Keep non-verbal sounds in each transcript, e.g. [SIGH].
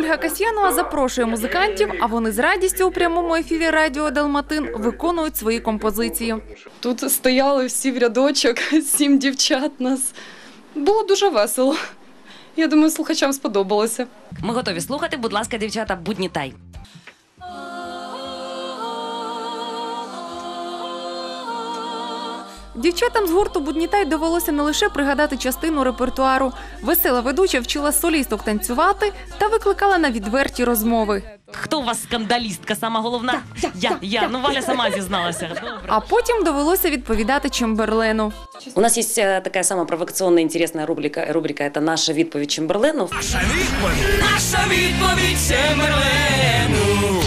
Ольга Касьянова запрошує музикантів, а вони з радістю у прямому ефірі Радіо Далматин виконують свої композиції. Тут стояли всі в рядочок, [LAUGHS] сім дівчат нас. Було дуже весело. Я думаю, слухачам сподобалося. Ми готові слухати. Будь ласка, дівчата, буднітай. Дівчатам з гурту Буднітай довелося не лише пригадати частину репертуару. Весела ведуча вчила солісток танцювати та викликала на відверті розмови. Хто у вас скандалістка? Сама головна? Я, я. Ну Валя сама зізналася. Добре. А потім довелося відповідати Чемберлену. У нас есть э, такая самая провокационная интересная рубрика, рубрика это «Наша відповідь Чемберлену», Наша відповідь Чемберлену.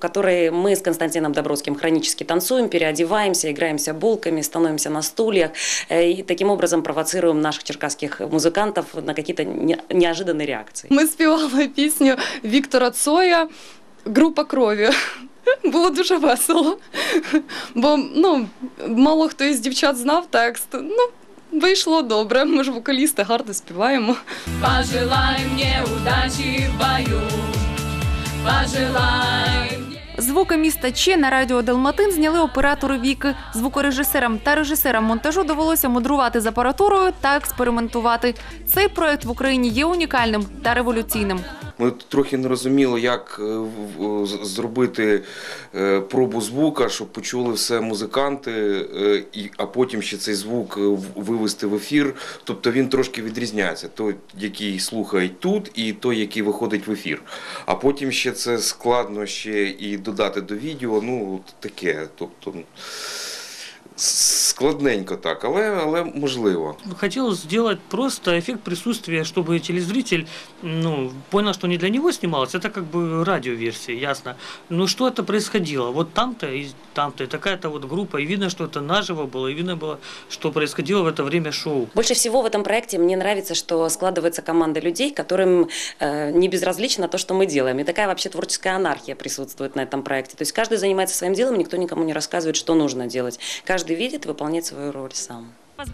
в которой мы с Константином Добровским хронически танцуем, переодеваемся, играемся булками, становимся на стульях э, и таким образом провоцируем наших черкасских музыкантов на какие-то не- неожиданные реакции. Ми співали [LAUGHS] пісню Віктора Цоя Група крові. [LAUGHS] Було дуже весело. Бо ну, мало хто із дівчат знав текст. Ну, вийшло добре. Ми ж вокалісти гарно співаємо. Пожелай мне удачи в бою. Пожелай мне Звуки міста Че на радіо Далматин зняли оператори Віки. Звукорежисерам та режисерам монтажу довелося мудрувати з апаратурою та експериментувати. Цей проект в Україні є унікальним та революційним. Ми трохи не розуміли, як е, зробити е, пробу звука, щоб почули все музиканти, е, а потім ще цей звук вивести в ефір. Тобто він трошки відрізняється. Той, який слухають тут, і той, який виходить в ефір. А потім ще це складно ще і додати до відео. Ну, таке. Тобто ну, складненько так, але, але можливо. Хотелось сделать просто эффект присутствия, чтобы телезритель ну, понял, что не для него снималось, это как бы радиоверсия, ясно. Но что это происходило? Вот там-то и там-то, и такая-то вот группа, и видно, что это наживо было, и видно было, что происходило в это время шоу. Больше всего в этом проекте мне нравится, что складывается команда людей, которым э, не безразлично то, что мы делаем. И такая вообще творческая анархия присутствует на этом проекте. То есть каждый занимается своим делом, никто никому не рассказывает, что нужно делать. Каждый видит и выполняет свою роль сам.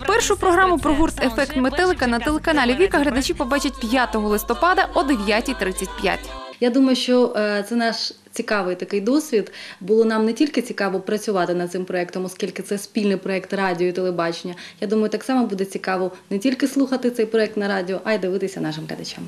Першу програму про гурт Ефект метелика на телеканалі Віка глядачі побачать 5 листопада о 9.35. Я думаю, що е, це наш цікавий такий досвід. Було нам не тільки цікаво працювати над цим проектом, оскільки це спільний проект радіо і телебачення. Я думаю, так само буде цікаво не тільки слухати цей проект на радіо, а й дивитися нашим глядачам.